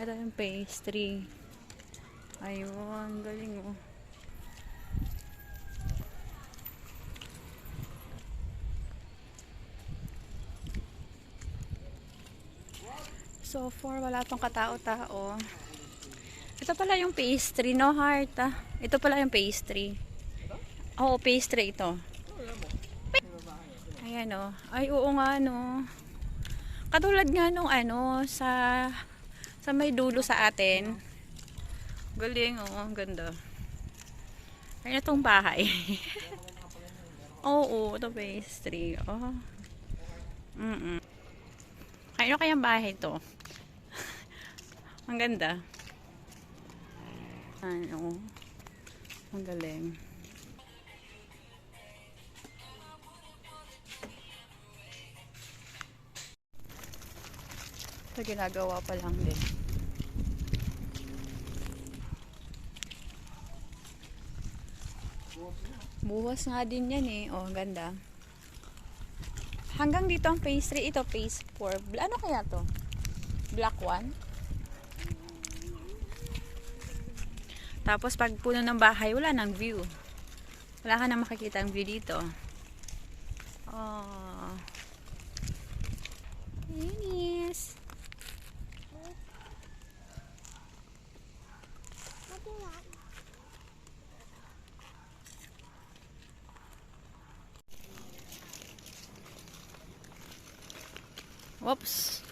Ito yung pastry. Ayun, galing oh. So far, wala pang katao-tao. Ito pala yung pastry, no heart? Ah. Ito pala yung pastry. Oo, pastry ito. Ayan oh. Ay, oo nga no. Katulad nga nung ano, sa sa may dulo sa atin. Galing oh, ang ganda. Ay, itong bahay. Oo, ito pastry. Oh. Mm -mm. Kaya kayang bahay to? ang ganda. Ano? Ang galing. Ito ginagawa pa lang din. Buwas nga din yan eh. Oh, ganda. Hanggang dito ang phase 3. Ito phase 4. Ano kaya to? Black 1? Tapos pag puno ng bahay, wala nang view. Wala ka na makikita ang view dito. Whoops.